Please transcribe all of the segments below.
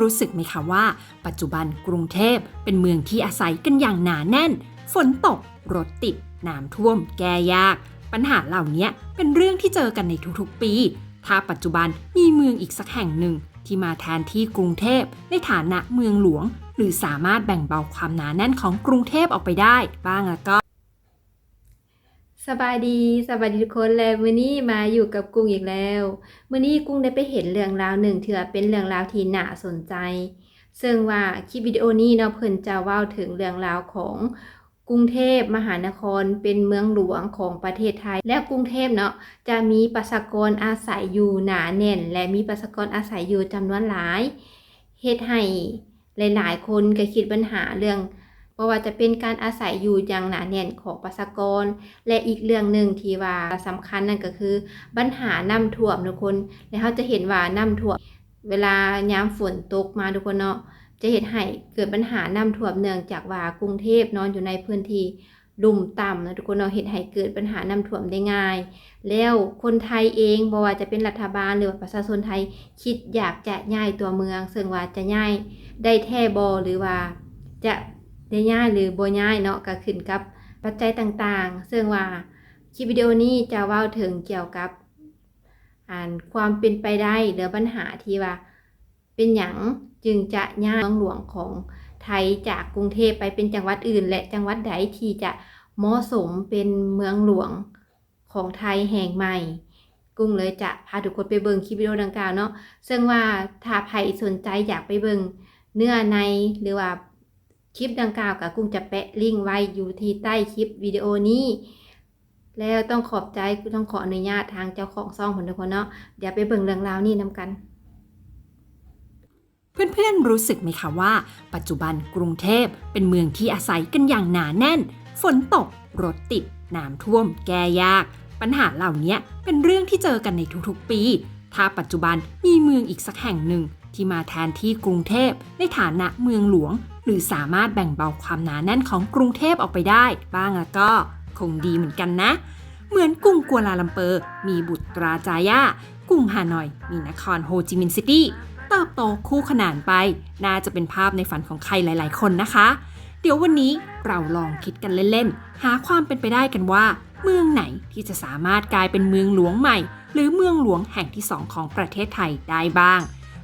รู้สึกไหมคะว่า ปัจจุบันกรุงเทพเป็นเมืองที่อาศัยกันอย่างหนาแน่น ฝนตก รถติด น้ำท่วม แก้ยาก ปัญหาเหล่านี้เป็นเรื่องที่เจอกันในทุกๆปี ถ้าปัจจุบันมีเมืองอีกสักแห่งหนึ่ง ที่มาแทนที่กรุงเทพในฐานะเมืองหลวง หรือสามารถแบ่งเบาความหนาแน่นของกรุงเทพออกไปได้ บ้างแล้วก็ สบายดีสบายดีทุกคนแล้วมื้อนี้มาอยู่กับกุ้งอีกแล้วมื้อนี้กุ้งได้ไปเห็นเรื่องราวหนึ่งเถือเป็นเรื่องราวที่น่าสนใจ ซึ่งว่าคลิปวิดีโอนี้เนาะเพิ่นจะเว้าถึงเรื่องราวของกรุงเทพมหานครเป็นเมืองหลวงของประเทศไทย และกรุงเทพเนาะจะมีประชากรอาศัยอยู่หนาแน่น และมีประชากรอาศัยอยู่จำนวนหลายเฮ็ดให้หลาย ๆ คนก็คิดปัญหาเรื่อง ราะว่าจะเป็นการอาศัยอยู่อย่างหนาแน่นของประชากร และอีกเรื่องหนึ่งที่ว่าสำคัญนั่นก็คือปัญหาน้ำท่วมทุกคน แล้วเราจะเห็นว่าน้ำท่วมเวลายามฝนตกมาทุกคนเนาะจะเห็นให้เกิดปัญหาน้ำท่วมเนื่องจากว่ากรุงเทพนอนอยู่ในพื้นที่ลุ่มต่ำนะทุกคนเนาะเห็นให้เกิดปัญหาน้ำท่วมได้ง่าย แล้วคนไทยเองบ่ว่าจะเป็นรัฐบาลหรือว่าประชาชนไทยคิดอยากจะย้ายตัวเมือง ซึ่งว่าจะย้ายได้แท้บ่หรือว่าจะ ได้ย้ายหรือบ่ย้ายเนาะก็ขึ้นกับปัจจัยต่างๆ ซึ่งว่าคลิปวิดีโอนี้จะเว้าถึงเกี่ยวกับอ่านความเป็นไปได้หรือปัญหาที่ว่า เป็นหยังจึงจะย้ายเมืองหลวงของไทยจากกรุงเทพไปเป็นจังหวัดอื่น และจังหวัดใดที่จะเหมาะสมเป็นเมืองหลวงของไทยแห่งใหม่ กุ้งเลยจะพาทุกคนไปเบิ่งคลิปวิดีโอดังกล่าวเนาะซึ่งว่าถ้าใครสนใจอยากไปเบิ่งเนื้อในหรือว่า คลิปดังกล่าวกับกุ้งจะแปะลิงก์ไว้อยู่ที่ใต้คลิปวิดีโอนี้ แล้วต้องขอบใจต้องขออนุญาตทางเจ้าของซ่องผลทุกคนเนาะเดี๋ยวไปเบิ่งเรื่องราวนี้นำกัน เพื่อนๆรู้สึกไหมคะว่า ปัจจุบันกรุงเทพเป็นเมืองที่อาศัยกันอย่างหนาแน่น ฝนตก รถติดน้ำท่วม แก้ยาก ปัญหาเหล่านี้เป็นเรื่องที่เจอกันในทุกๆปี ถ้าปัจจุบันมีเมืองอีกสักแห่งหนึ่งที่มาแทนที่กรุงเทพในฐานะเมืองหลวง หรือสามารถแบ่งเบาความหนาแน่นของกรุงเทพออกไปได้ บ้างแล้วก็คงดีเหมือนกันนะ เหมือนกรุงกัวลาลัมเปอร์ มีบุตราจายากรุงฮานอย มีนครโฮจิมินห์ซิตี้เติบโตคู่ขนานไป น่าจะเป็นภาพในฝันของใครหลาย ๆ คนนะคะ เดี๋ยววันนี้เราลองคิดกันเล่น ๆ หาความเป็นไปได้กันว่า เมืองไหนที่จะสามารถกลายเป็นเมืองหลวงใหม่ หรือเมืองหลวงแห่งที่สองของประเทศไทยได้บ้าง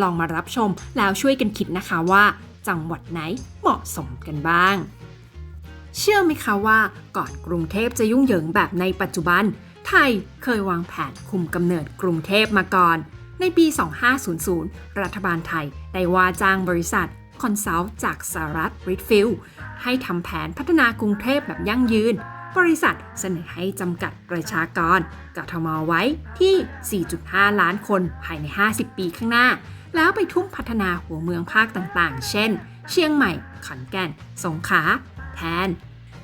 ลองมารับชมแล้วช่วยกันคิดนะคะว่า จังหวัดไหนเหมาะสมกันบ้าง เชื่อไหมคะว่าก่อนกรุงเทพจะยุ่งเหยิงแบบในปัจจุบัน ไทยเคยวางแผนคุมกำเนิดกรุงเทพมาก่อน ในปี 2500 รัฐบาลไทยได้ว่าจ้างบริษัทคอนซัลท์จากสหรัฐริดฟิลให้ทำแผนพัฒนากรุงเทพแบบยั่งยืน บริษัทเสนอให้จำกัดประชากรกทมไว้ที่ 4.5 ล้านคนภายใน 50 ปีข้างหน้า แล้วไปทุ่มพัฒนาหัวเมืองภาคต่างๆ เช่น เชียงใหม่ ขอนแก่น สงขลา แทน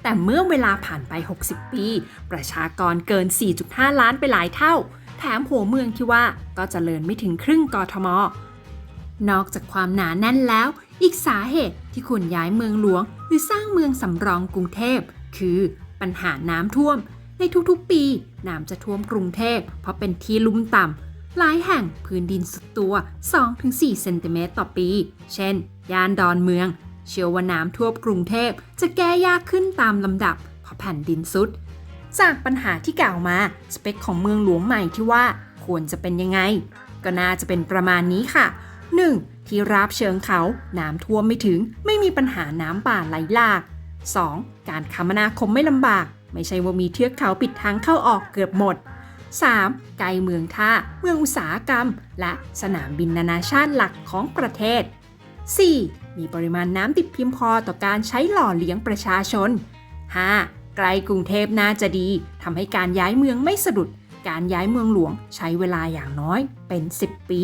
แต่เมื่อเวลาผ่านไป 60 ปี ประชากรเกิน 4.5 ล้านไปหลายเท่า แถมหัวเมืองที่ว่าก็เจริญไม่ถึงครึ่งกทม นอกจากความหนาแน่นแล้ว อีกสาเหตุที่ควรย้ายเมืองหลวง หรือสร้างเมืองสำรองกรุงเทพ คือปัญหาน้ำท่วม ในทุกๆปี น้ำจะท่วมกรุงเทพ เพราะเป็นที่ลุ่มต่ำ หลายแห่งพื้นดินสุดตัว 2-4 เซนติเมตรต่อปี เช่น ย่านดอนเมือง เชื่อว่าน้ำท่วมกรุงเทพจะแก้ยากขึ้นตามลำดับ เพราะแผ่นดินซุด จากปัญหาที่กล่าวมา สเปคของเมืองหลวงใหม่ที่ว่าควรจะเป็นยังไง ก็น่าจะเป็นประมาณนี้ค่ะ 1. ที่ราบเชิงเขา น้ำท่วมไม่ถึง ไม่มีปัญหาน้ำป่าไหลหลาก 2. การคมนาคมไม่ลำบาก ไม่ใช่ว่ามีเทือกเขาปิดทางเข้าออกเกือบหมด 3. ไกลเมืองท่า เมืองอุตสาหกรรม และสนามบินนานาชาติหลักของประเทศ 4. มีปริมาณน้ำติดเพียงพอต่อการใช้หล่อเลี้ยงประชาชน 5. ไกลกรุงเทพน่าจะดีทำให้การย้ายเมืองไม่สะดุด การย้ายเมืองหลวงใช้เวลาอย่างน้อยเป็น 10 ปี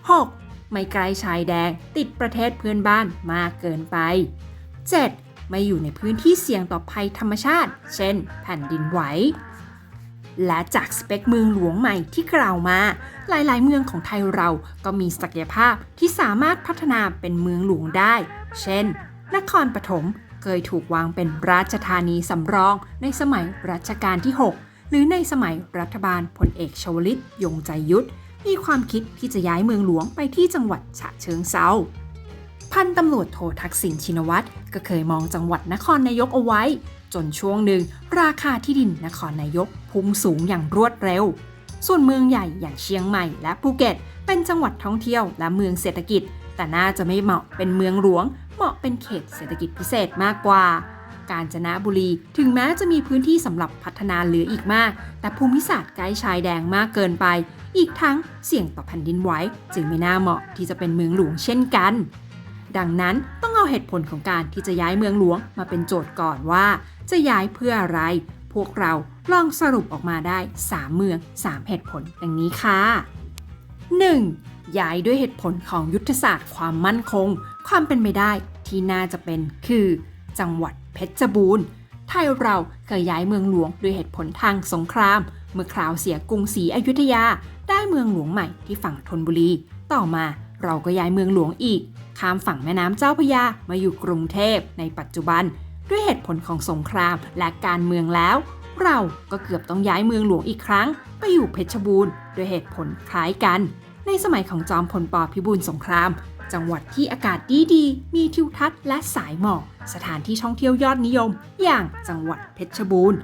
6. ไม่ไกลชายแดงติดประเทศเพื่อนบ้านมากเกินไป 7. ไม่อยู่ในพื้นที่เสี่ยงต่อภัยธรรมชาติ เช่น แผ่นดินไหว และจากสเปคเมืองหลวงใหม่ที่กล่าวมา หลายๆ เมืองของไทยเราก็มีศักยภาพที่สามารถพัฒนาเป็นเมืองหลวงได้ เช่น นครปฐมเคยถูกวางเป็นราชธานีสำรองในสมัยรัชกาลที่ 6 หรือในสมัยรัฐบาลพลเอกชวลิตยงใจยุทธมีความคิดที่จะย้ายเมืองหลวงไปที่จังหวัดฉะเชิงเซาพันตำรวจโททักษิณชินวัตรก็เคยมองจังหวัดนครนายกเอาไว้ จนช่วงหนึ่งราคาที่ดินนครนายก พุ่งสูงอย่างรวดเร็ว ส่วนเมืองใหญ่อย่างเชียงใหม่และภูเก็ต เป็นจังหวัดท่องเที่ยวและเมืองเศรษฐกิจ แต่น่าจะไม่เหมาะเป็นเมืองหลวง เหมาะเป็นเขตเศรษฐกิจพิเศษมากกว่า กาญจนบุรีถึงแม้จะมีพื้นที่สำหรับพัฒนาเหลืออีกมาก แต่ภูมิศาสตร์ใกล้ชายแดงมากเกินไป อีกทั้งเสี่ยงต่อแผ่นดินไหวจึงไม่น่าเหมาะที่จะเป็นเมืองหลวงเช่นกันดังนั้นต้องเอาเหตุผลของการที่จะย้ายเมืองหลวงมาเป็นโจทย์ก่อนว่า จะย้ายเพื่ออะไร พวกเราลองสรุปออกมาได้ 3 เมือง 3 เหตุผลดังนี้ค่ะ 1. ย้ายด้วยเหตุผลของยุทธศาสตร์ความมั่นคง ความเป็นไปได้ที่น่าจะเป็นคือ จังหวัดเพชรบูรณ์ไทยเราเคยย้ายเมืองหลวงด้วยเหตุผลทางสงคราม เมื่อคราวเสียกรุงศรีอยุธยา ได้เมืองหลวงใหม่ที่ฝั่งธนบุรี ต่อมาเราก็ย้ายเมืองหลวงอีก ข้ามฝั่งแม่น้ำเจ้าพระยามาอยู่กรุงเทพในปัจจุบัน ด้วยเหตุผลของสงครามและการเมืองแล้ว เราก็เกือบต้องย้ายเมืองหลวงอีกครั้ง ไปอยู่เพชรบูรณ์ด้วยเหตุผลคล้ายกัน ในสมัยของจอมพลปพิบูลสงคราม จังหวัดที่อากาศดีๆมีทิวทัศน์และสายหมอกสถานที่ท่องเที่ยวยอดนิยม อย่างจังหวัดเพชรบูรณ์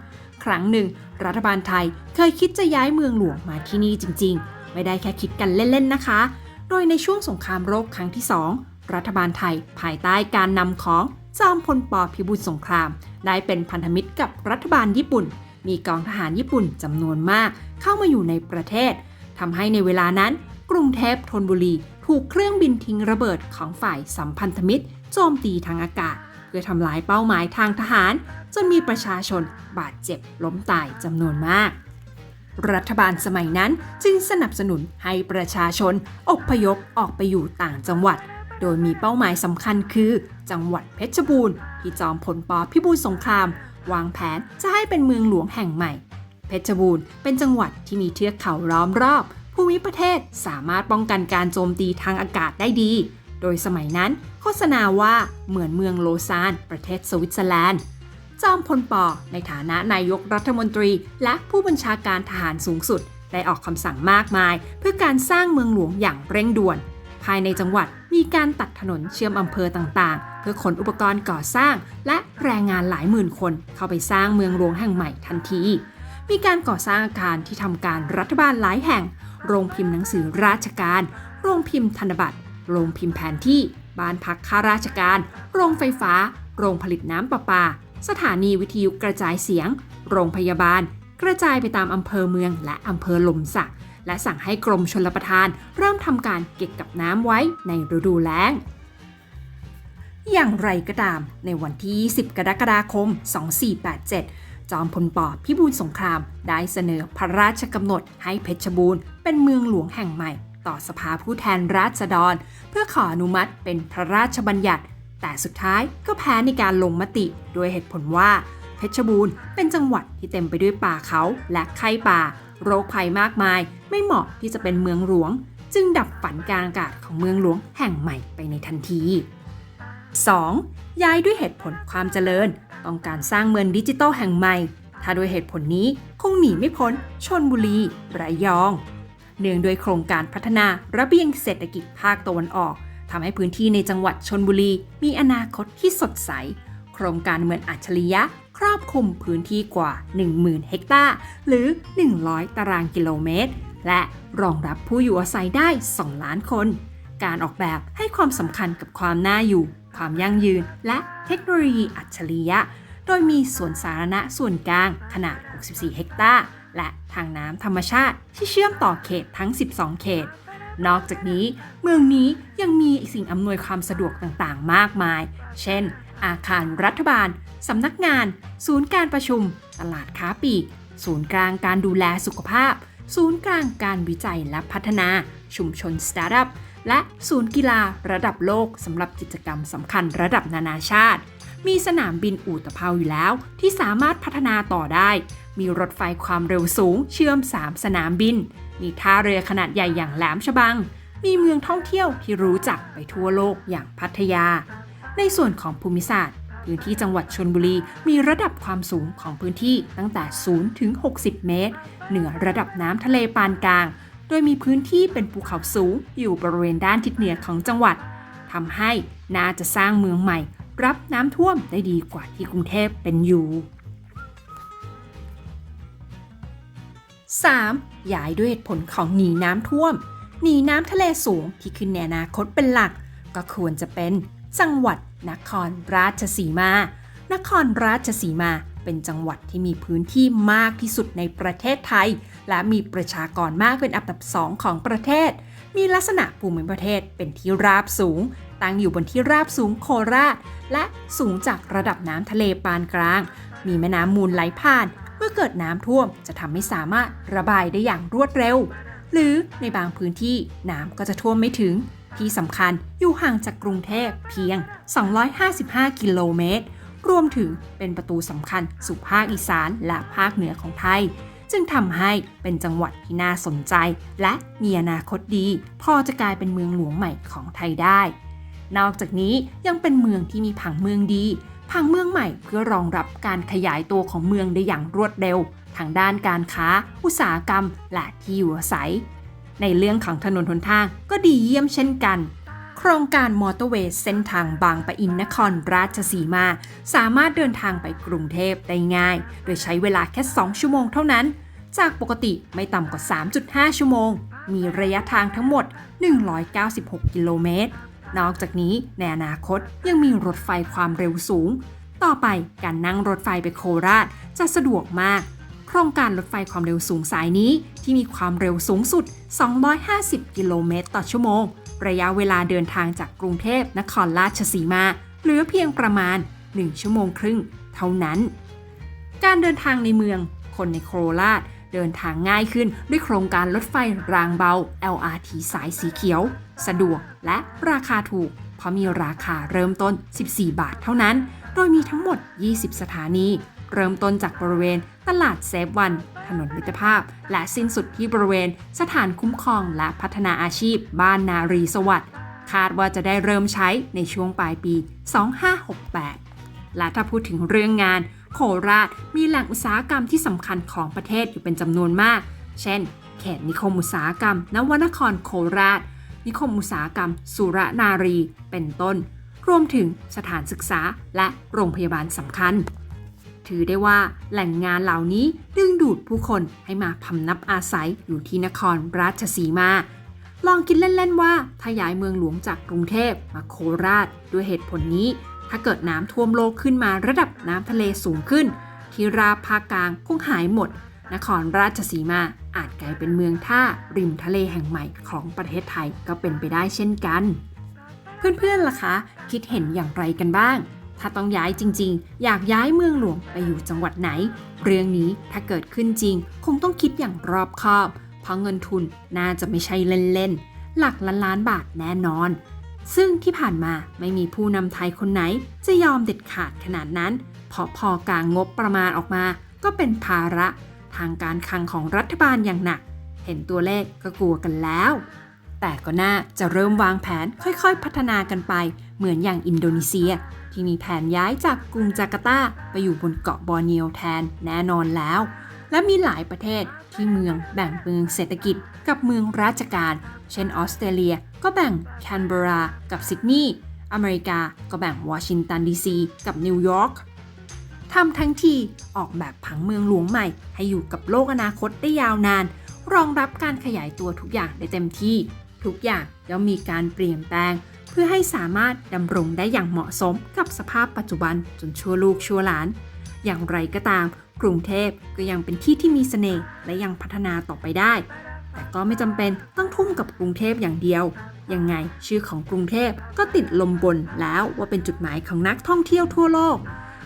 ครั้งหนึ่ง รัฐบาลไทยเคยคิดจะย้ายเมืองหลวงมาที่นี่จริง ๆ ไม่ได้แค่คิดกันเล่น ๆ นะคะ โดยในช่วงสงครามโลกครั้งที่ 2 รัฐบาลไทยภายใต้การนำของ จอมพลปพิบูลสงคราม ได้เป็นพันธมิตรกับรัฐบาลญี่ปุ่น มีกองทหารญี่ปุ่นจำนวนมากเข้ามาอยู่ในประเทศทำให้ในเวลานั้น กรุงเทพธนบุรี ถูกเครื่องบินทิ้งระเบิดของฝ่ายสัมพันธมิตรโจมตีทางอากาศ เพื่อทำลายเป้าหมายทางทหาร จนมีประชาชนบาดเจ็บล้มตายจำนวนมาก รัฐบาลสมัยนั้นจึงสนับสนุนให้ประชาชนอพยพออกไปอยู่ต่างจังหวัด โดยมีเป้าหมายสำคัญคือ จังหวัดเพชรบูรณ์ที่จอมพลปพิบูลสงคราม วางแผนจะให้เป็นเมืองหลวงแห่งใหม่ เพชรบูรณ์เป็นจังหวัดที่มีเทือกเขาล้อมรอบ ภูมิประเทศสามารถป้องกันการโจมตีทางอากาศได้ดี โดยสมัยนั้น โฆษณาว่าเหมือนเมืองโลซาน ประเทศสวิตเซอร์แลนด์จอมพลปในฐานะนายกรัฐมนตรี และผู้บัญชาการทหารสูงสุด ได้ออกคำสั่งมากมาย เพื่อการสร้างเมืองหลวงอย่างเร่งด่วน ภายในจังหวัดมีการตัดถนนเชื่อมอำเภอต่างๆ เพื่อขนอุปกรณ์ก่อสร้าง และแรงงานหลายหมื่นคนเข้าไปสร้างเมืองหลวงแห่งใหม่ทันที มีการก่อสร้างอาคารที่ทำการรัฐบาลหลายแห่ง โรงพิมพ์หนังสือราชการ โรงพิมพ์ธนบัตร โรงพิมพ์แผนที่ บ้านพักข้าราชการ โรงไฟฟ้า โรงผลิตน้ำประปา สถานีวิทยุกระจายเสียง โรงพยาบาล กระจายไปตามอำเภอเมืองและอำเภอลมสัก และสั่งให้กรมชลประทาน เริ่มทำการเก็บกับน้ำไว้ในฤดูแล้ง อย่างไรก็ตาม ในวันที่20กรกฎาคม 2487 จอมพลปอพิบูลสงคราม ได้เสนอพระราชกำหนดให้เพชรบูรณ์เป็นเมืองหลวงแห่งใหม่ ต่อสภาผู้แทนราษฎร เพื่อขออนุมัติเป็นพระราชบัญญัติ แต่สุดท้ายก็แพ้ในการลงมติโดยเหตุผลว่าเพชรบูรณ์เป็นจังหวัดที่เต็มไปด้วยป่าเขาและไข้ป่า โรคภัยมากมาย ไม่เหมาะที่จะเป็นเมืองหลวง จึงดับฝันการอากาศของเมืองหลวงแห่งใหม่ไปในทันที 2. ย้ายด้วยเหตุผลความเจริญ ต้องการสร้างเมืองดิจิตอลแห่งใหม่ ถ้าด้วยเหตุผลนี้คงหนีไม่พ้นชนบุรีระยอง เนื่องด้วยโครงการพัฒนาระเบียงเศรษฐกิจภาคตะวันออกทำให้พื้นที่ในจังหวัดชนบุรีมีอนาคตที่สดใส โครงการเมืองอัจฉริยะ ครอบคลุมพื้นที่กว่า 10,000 เฮกตาร์หรือ 100 ตารางกิโลเมตร และรองรับผู้อยู่อาศัยได้ 2 ล้านคน การออกแบบให้ความสำคัญกับความน่าอยู่ ความยั่งยืน และเทคโนโลยีอัจฉริยะ โดยมีสวนสาธารณะส่วนกลางขนาด 64 เฮกตาร์และทางน้ำธรรมชาติที่เชื่อมต่อเขตทั้ง 12 เขต นอกจากนี้ เมืองนี้ยังมีสิ่งอำนวยความสะดวกต่างๆ มากมาย เช่น อาคารรัฐบาล สำนักงาน ศูนย์การประชุม ตลาดค้าปลีก ศูนย์กลางการดูแลสุขภาพ ศูนย์กลางการวิจัยและพัฒนา ชุมชนสตาร์ทอัพ และศูนย์กีฬาระดับโลกสำหรับกิจกรรมสำคัญระดับนานาชาติ มีสนามบินอู่ตะเภาอยู่แล้ว ที่สามารถพัฒนาต่อได้ มีรถไฟความเร็วสูง เชื่อม 3 สนามบิน มีท่าเรือขนาดใหญ่อย่างแหลมฉบัง มีเมืองท่องเที่ยวที่รู้จักไปทั่วโลกอย่างพัทยา ในส่วนของภูมิศาสตร์ พื้นที่จังหวัดชนบุรีมีระดับความสูงของพื้นที่ตั้งแต่ 0 ถึง 60 เมตร เหนือระดับน้ำทะเลปานกลาง โดยมีพื้นที่เป็นภูเขาสูงอยู่บริเวณด้านทิศเหนือของจังหวัดทำให้น่าจะสร้างเมืองใหม่ รับน้ำท่วมได้ดีกว่าที่กรุงเทพเป็นอยู่ 3. ย้ายด้วยเหตุผลของหนีน้ำท่วม หนีน้ำทะเลสูงที่ขึ้นในอนาคตเป็นหลัก ก็ควรจะเป็น จังหวัดนครราชสีมา นครราชสีมาเป็นจังหวัดที่มีพื้นที่มากที่สุดในประเทศไทย และมีประชากรมากเป็นอันดับสองของประเทศ มีลักษณะภูมิประเทศเป็นที่ราบสูง ตั้งอยู่บนที่ราบสูงโคราช และสูงจากระดับน้ำทะเลปานกลาง มีแม่น้ำมูลไหลผ่าน เมื่อเกิดน้ำท่วมจะทำให้สามารถระบายได้อย่างรวดเร็ว หรือในบางพื้นที่น้ำก็จะท่วมไม่ถึง ที่สำคัญอยู่ห่างจากกรุงเทพเพียง 255 กิโลเมตร รวมถึงเป็นประตูสำคัญสู่ภาคอีสานและภาคเหนือของไทย จึงทำให้เป็นจังหวัดที่น่าสนใจ และมีอนาคตดี พอจะกลายเป็นเมืองหลวงใหม่ของไทยได้ นอกจากนี้ยังเป็นเมืองที่มีผังเมืองดีผังเมืองใหม่เพื่อรองรับการขยายตัวของเมืองได้อย่างรวดเร็ว ทางด้านการค้า อุตสาหกรรม และที่อยู่อาศัย ในเรื่องของถนนหนทางก็ดีเยี่ยมเช่นกัน โครงการมอเตอร์เวย์เส้นทางบางปะอินนครราชสีมา สามารถเดินทางไปกรุงเทพได้ง่าย โดยใช้เวลาแค่ 2 ชั่วโมงเท่านั้น จากปกติไม่ต่ำกว่า 3.5 ชั่วโมง มีระยะทางทั้งหมด 196 กิโลเมตร นอกจากนี้ในอนาคตยังมีรถไฟความเร็วสูง ต่อไปการนั่งรถไฟไปโคราชจะสะดวกมาก โครงการรถไฟความเร็วสูงสายนี้ ที่มีความเร็วสูงสุด 250 กิโลเมตรต่อชั่วโมง ระยะเวลาเดินทางจากกรุงเทพนครราชสีมาเหลือเพียงประมาณ 1 ชั่วโมงครึ่ง เท่านั้น การเดินทางในเมือง คนในโคราชเดินทางง่ายขึ้นด้วยโครงการรถไฟรางเบา LRT สายสีเขียว สะดวกและราคาถูก เพราะมีราคาเริ่มต้น 14 บาทเท่านั้น โดยมีทั้งหมด 20 สถานี เริ่มต้นจากบริเวณตลาดเซฟวัน ถนนมิตรภาพ และสิ้นสุดที่บริเวณสถานคุ้มครองและพัฒนาอาชีพ บ้านนารีสวัสดิ์คาดว่าจะได้เริ่มใช้ในช่วงปลายปี 2568 และถ้าพูดถึงเรื่องงาน โคราชมีแหล่งอุตสาหกรรมที่สำคัญของประเทศอยู่เป็นจำนวนมาก เช่น เขตนิคมอุตสาหกรรม นวนครโคราช นิคมอุตสาหกรรม สุรนารี เป็นต้น รวมถึงสถานศึกษาและโรงพยาบาลสำคัญ ถือได้ว่าแหล่งงานเหล่านี้ดึงดูดผู้คนให้มาพำนับอาศัยอยู่ที่นครราชสีมา ลองคิดเล่น ๆ ว่าถ้าย้ายเมืองหลวงจากกรุงเทพมาโคราช ด้วยเหตุผลนี้ ถ้าเกิดน้ำท่วมโลกขึ้นมาระดับน้ำทะเลสูงขึ้น ที่ราภาคกลางคงหายหมด นครราชสีมาอาจกลายเป็นเมืองท่าริมทะเลแห่งใหม่ของประเทศไทยก็เป็นไปได้เช่นกัน เพื่อนๆล่ะคะ คิดเห็นอย่างไรกันบ้าง ถ้าต้องย้ายจริง ๆ อยากย้ายเมืองหลวงไปอยู่จังหวัดไหน เรื่องนี้ถ้าเกิดขึ้นจริง คงต้องคิดอย่างรอบคอบ เพราะเงินทุนน่าจะไม่ใช่เล่นๆ หลักล้านล้านบาทแน่นอน ซึ่งที่ผ่านมาไม่มีผู้นำไทยคนไหน จะยอมเด็ดขาดขนาดนั้น เพราะพอกางงบประมาณออกมา ก็เป็นภาระ ทางการคลังของรัฐบาลอย่างหนัก เห็นตัวเลขก็กลัวกันแล้ว แต่ก็น่าจะเริ่มวางแผนค่อยๆ พัฒนากันไป เหมือนอย่างอินโดนีเซีย ที่มีแผนย้ายจากกรุงจาการ์ตาไปอยู่บนเกาะบอร์เนียวแทนแน่นอนแล้ว และมีหลายประเทศที่เมืองแบ่งเมืองเศรษฐกิจกับเมืองราชการ เช่นออสเตรเลียก็แบ่งแคนเบรา กับซิดนีย์อเมริกาก็แบ่งวอชิงตันดีซีกับนิวยอร์กทำทั้งทีออกแบบผังเมืองหลวงใหม่ ให้อยู่กับโลกอนาคตได้ยาวนาน รองรับการขยายตัวทุกอย่างได้เต็มที่ ทุกอย่างย่อมมีการเปลี่ยนแปลง พื่อให้สามารถดำรงได้อย่างเหมาะสมกับสภาพปัจจุบันจนชั่วลูกชั่วหลาน อย่างไรก็ตาม กรุงเทพก็ยังเป็นที่ที่มีเสน่ห์และยังพัฒนาต่อไปได้ แต่ก็ไม่จำเป็นต้องทุ่มกับกรุงเทพอย่างเดียว ยังไงชื่อของกรุงเทพก็ติดลมบนแล้วว่าเป็นจุดหมายของนักท่องเที่ยวทั่วโลก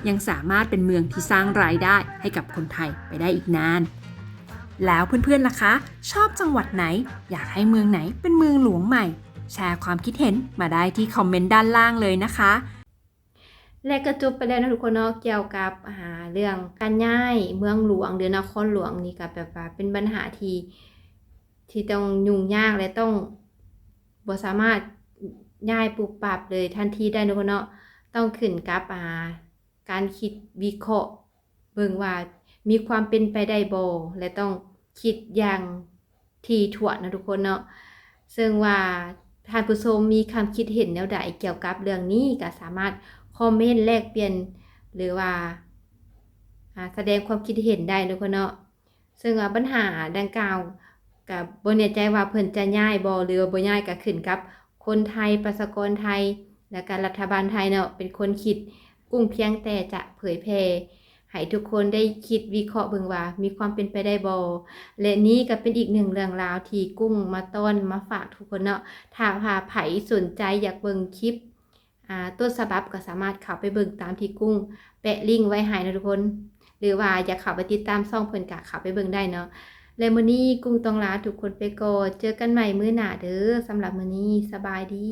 ยังสามารถเป็นเมืองที่สร้างรายได้ให้กับคนไทยไปได้อีกนานแล้วเพื่อนๆล่ะคะ ชอบจังหวัดไหน อยากให้เมืองไหนเป็นเมืองหลวงใหม่ แชร์ความคิดเห็นมาได้ที่คอมเมนต์ด้านล่างเลยนะคะ และก็จบไปแล้วนะทุกคนเนาะเกี่ยวกับอ่าเรื่องการย้ายเมืองหลวงหรือนครหลวงนี่ก็แบบว่าเป็นปัญหาที่ที่ต้องยุ่งยากและต้องบ่สามารถย้ายปุบปรับเลยทันทีได้นะทุกคนเนาะต้องขึ้นกับาการคิดวิเคราะห์เบิ่งว่ามีความเป็นไปได้บ่และต้องคิดอย่างทีถ่วนนะทุกคนเนาะซึ่งว่า ท่านผู้ชมมีความคิดเห็นแนวใดเกี่ยวกับเรื่องนี้ก็สามารถคอมเมนต์แลกเปลี่ยนหรือว่าแสดงความคิดเห็นได้ทุกคนเนาะซึ่งปัญหาดังกล่าวกับบ่แน่ใจว่าเพิ่นจะย้ายบ่หรือบ่ย้ายก็ขึ้นกับ คนไทยประชากรไทย และการรัฐบาลไทยเนาะเป็นคนคิดกุ้งเพียงแต่จะเผยแพร่ ให้ทุกคนได้คิดวิเคราะห์เบิ่งว่า มีความเป็นไปได้บ่และนี้ก็เป็นอีกหนึ่งเรื่องราวที่กุ้งมาต้อนมาฝากทุกคนเนาะถ้าหาไผสนใจอยากเบิ่งคลิปต้นฉบับก็สามารถเข้าไปเบิ่งตามที่กุ้ง แปะลิงก์ไว้ให้นะทุกคน หรือว่าอยากเข้าไปติดตามช่องเพิ่นก็เข้าไปเบิ่งได้เนาะและมื้อนี้กุ้งต้องลาทุกคนไปก่อนเจอกันใหม่มื้อหน้าเด้อสำหรับมื้อนี้สบายดี